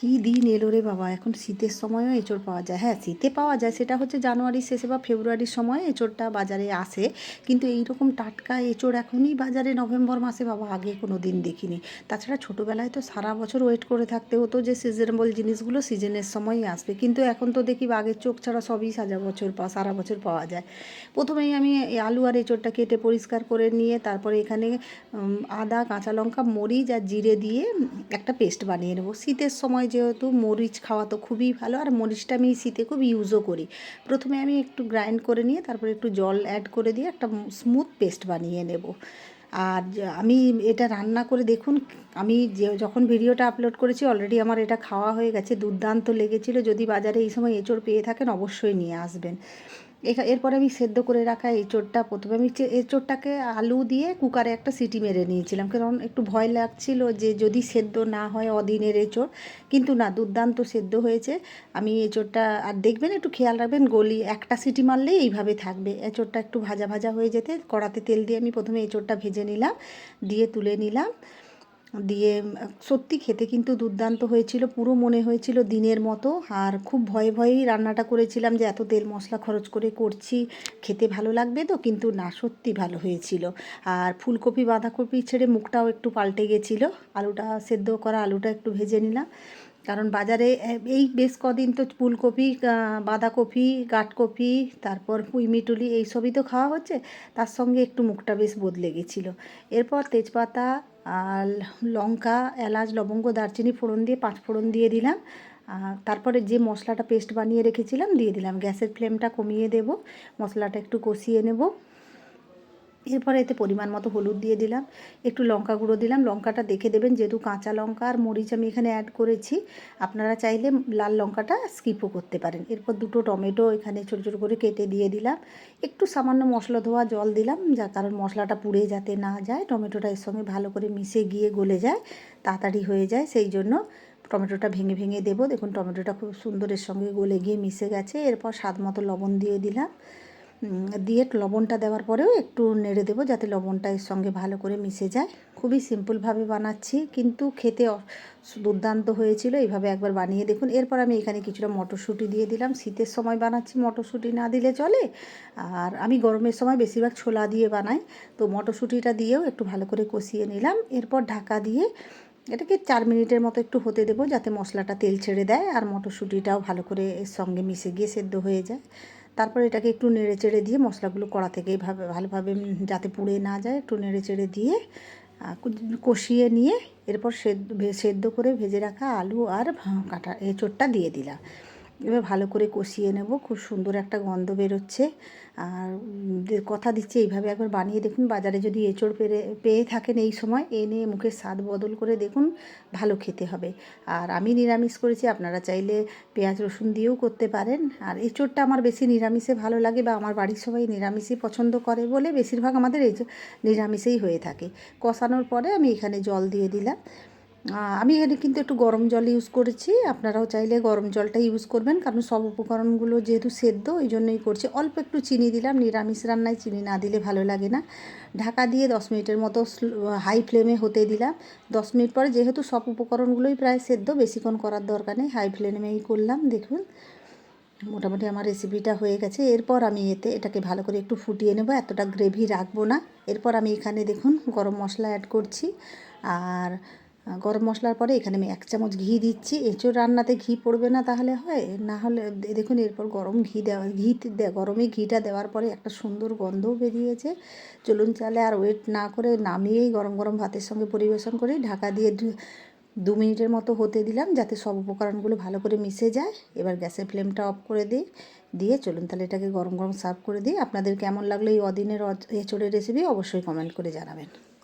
কি দিন এলো রে বাবা? এখন শীতের সময়ও এঁচড় পাওয়া যায়। হ্যাঁ শীতে পাওয়া যায়, সেটা হচ্ছে জানুয়ারির শেষে বা ফেব্রুয়ারির সময় এঁচড়টা বাজারে আসে। কিন্তু এই রকম টাটকা এঁচড় এখনই বাজারে নভেম্বর মাসে বাবা, আগে কোনো দিন দেখিনি। তাছাড়া ছোটোবেলায় তো সারা বছর ওয়েট করে থাকতে হতো যে সিজনেবল জিনিসগুলো সিজনের সময়ই আসবে। কিন্তু এখন তো দেখি বাঘের চোখ ছাড়া সবই সাজা বছর পা, সারা বছর পাওয়া যায়। প্রথমেই আমি আলু আর এঁচড়টা কেটে পরিষ্কার করে নিয়ে তারপরে এখানে আদা, কাঁচা লঙ্কা, মরিচ আর জিরে দিয়ে একটা পেস্ট বানিয়ে নেব। শীতের সময় যেহেতু মরিচ খাওয়া তো খুবই ভালো, আর মরিচটা আমি শীতে খুব ইউজও করি। প্রথমে আমি একটু গ্রাইন্ড করে নিয়ে তারপরে একটু জল অ্যাড করে দিয়ে একটা স্মুথ পেস্ট বানিয়ে নেব। আর আমি এটা রান্না করে দেখুন, আমি যে, যখন ভিডিওটা আপলোড করেছি অলরেডি আমার এটা খাওয়া হয়ে গেছে, দুর্দান্ত লেগেছিল। যদি বাজারে এই সময় এঁচড় পেয়ে থাকেন অবশ্যই নিয়ে আসবেন। এরপরে আমি সেদ্ধ করে রাখা এঁচড়টা প্রথমে আমি এঁচড়টাকে আলু দিয়ে কুকারে একটা সিটি মেরে নিয়েছিলাম। কারণ একটু ভয় লাগছিল যে যদি সেদ্ধ না হয় অদিনের এঁচড় কিন্তু না, দুর্দান্ত সেদ্ধ হয়েছে। আমি এঁচড়টা আর দেখবেন, একটু খেয়াল রাখবেন, গলি একটা সিটি মারলেই এইভাবে থাকবে। এঁচড়টা একটু ভাজা ভাজা হয়ে যেতে, কড়াতে তেল দিয়ে আমি প্রথমে এঁচড়টা ভেজে নিলাম, দিয়ে তুলে নিলাম। দিয়ে সত্যি খেতে কিন্তু দুর্দান্ত হয়েছিল, পুরো মনে হয়েছিল দিনের মতো। আর খুব ভয়ে ভয়েই রান্নাটা করেছিলাম যে এত তেল মশলা খরচ করে করছি, খেতে ভালো লাগবে তো, কিন্তু না, সত্যি ভালো হয়েছিল। আর ফুলকপি, বাঁধাকপি ছেড়ে মুখটাও একটু পাল্টে গেছিল, আলুটা সেদ্ধ করা আলুটা একটু ভেজে নিলাম। কারণ বাজারে এই বেশ কদিন তো ফুলকপি বাঁধাকপি কাঠকপি তারপর পুঁইমিটুলি এইসবই তো খাওয়া হচ্ছে, তার সঙ্গে একটু মুখটা বেশ বদলে গেছিল। এরপর তেজপাতা আর লঙ্কা, এলাচ, লবঙ্গ, দারচিনি ফোড়ন দিয়ে, পাঁচ ফোড়ন দিয়ে দিলাম। তারপরে যে মশলাটা পেস্ট বানিয়ে রেখেছিলাম, দিয়ে দিলাম। গ্যাসের ফ্লেমটা কমিয়ে দেব। মশলাটা একটু কষিয়ে নেব। এরপরে এতে পরিমাণ মতো হলুদ দিয়ে দিলাম, একটু লঙ্কা গুঁড়ো দিলাম, লঙ্কাটা দেখে দেবেন যেহেতু কাঁচা লঙ্কা আর মরিচ আমি এখানে অ্যাড করেছি, আপনারা চাইলে লাল লঙ্কাটা স্কিপও করতে পারেন। এরপর দুটো টমেটো এখানে ছোটো ছোটো করে কেটে দিয়ে দিলাম, একটু সামান্য মশলা ধোয়া জল দিলাম, যা কারণ মশলাটা পুড়ে যাতে না যায়, টমেটোটা এর সঙ্গে ভালো করে মিশে গিয়ে গলে যায়, তাড়াতাড়ি হয়ে যায়, সেই জন্য টমেটোটা ভেঙে ভেঙে দেবো। দেখুন টমেটোটা খুব সুন্দরের সঙ্গে গলে গিয়ে মিশে গেছে, এরপর স্বাদ মতো লবণ দিয়ে দিলাম। দিয়ে লবণটা দেওয়ার পরেও একটু নেড়ে দেবো যাতে লবণটা এর সঙ্গে ভালো করে মিশে যায়। খুবই সিম্পলভাবে বানাচ্ছি, কিন্তু খেতে দুর্দান্ত হয়েছিল। এইভাবে একবার বানিয়ে দেখুন। এরপর আমি এখানে কিছুটা মটরশুঁটি দিয়ে দিলাম। শীতের সময় বানাচ্ছি মটরশুঁটি, না দিলে চলে। আর আমি গরমের সময় বেশিরভাগ ছোলা দিয়ে বানাই। তো মটরশুঁটিটা দিয়েও একটু ভালো করে কষিয়ে নিলাম। এরপর ঢাকা দিয়ে এটাকে চার মিনিটের মতো একটু হতে দেবো যাতে মশলাটা তেল ছেড়ে দেয় আর মটরশুঁটিটাও ভালো করে এর সঙ্গে মিশে গিয়ে সেদ্ধ হয়ে যায়। তারপর এটাকে একটু নেড়ে চেড়ে দিয়ে মশলাগুলো কড়া থেকে এইভাবে ভালোভাবে যাতে পুড়ে না যায়, একটু নেড়ে চেড়ে দিয়ে কষিয়ে নিয়ে এরপর সেদ্ধ সেদ্ধ করে ভেজে রাখা আলু আর কাঁটা এঁচোড়টা দিয়ে দিলাম। এবার ভালো করে কষিয়ে নেব। খুব সুন্দর একটা গন্ধ বেরোচ্ছে। আর কথা দিচ্ছি এইভাবে একবার বানিয়ে দেখুন। বাজারে যদি এঁচড় পেরে পেয়ে থাকেন এই সময় এনে মুখের স্বাদ বদল করে দেখুন, ভালো খেতে হবে। আর আমি নিরামিষ করেছি, আপনারা চাইলে পেঁয়াজ রসুন দিয়েও করতে পারেন। আর এঁচড়টা আমার বেশি নিরামিষে ভালো লাগে বা আমার বাড়ির সবাই নিরামিষই পছন্দ করে বলে বেশিরভাগ আমাদের নিরামিষেই হয়ে থাকে। কষানোর পরে আমি এখানে জল দিয়ে দিলাম। আমি এখানে কিন্তু একটু গরম জল ইউজ করেছি। আপনারাও চাইলে গরম জলটা ইউজ করবেন, কারণ সব উপকরণগুলো যেহেতু সেদ্ধ ওই জন্যই করছি। অল্প একটু চিনি দিলাম, নিরামিষ রান্নায় চিনি না দিলে ভালো লাগে না। ঢাকা দিয়ে দশ মিনিটের মতো হাই ফ্লেমে হতে দিলাম। দশ মিনিট পরে যেহেতু সব উপকরণগুলোই প্রায় সেদ্ধ, বেশিক্ষণ করার দরকার নেই হাই ফ্লেমেই করলাম, দেখুন। মোটামুটি আমার রেসিপিটা হয়ে গেছে। এরপর আমি এতে এটাকে ভালো করে একটু ফুটিয়ে নেব, এতটা গ্রেভি রাখব না। এরপর আমি এখানে দেখুন, গরম মশলা অ্যাড করছি। আর গরম মশলার পরে এখানে আমি এক চামচ ঘি দিচ্ছি। এঁচোড় রান্নাতে ঘি পড়বে না তাহলে হয়? না হলে দেখুন, এরপর গরম ঘি দেওয়া ঘি গরমে ঘিটা দেওয়ার পরে একটা সুন্দর গন্ধও বেরিয়েছে। চলুন চালে আর ওয়েট না করে নামিয়েই গরম গরম ভাতের সঙ্গে পরিবেশন করি ঢাকা দিয়ে দু- মিনিটের মতো হতে দিলাম যাতে সব উপকরণগুলো ভালো করে মিশে যায়। এবার গ্যাসের ফ্লেমটা অফ করে দিই। দিয়ে চলুন তাহলে এটাকে গরম গরম সার্ভ করে দিই। আপনাদের কেমন লাগল এই অদিনের এঁচোড়ের রেসিপি অবশ্যই কমেন্ট করে জানাবেন।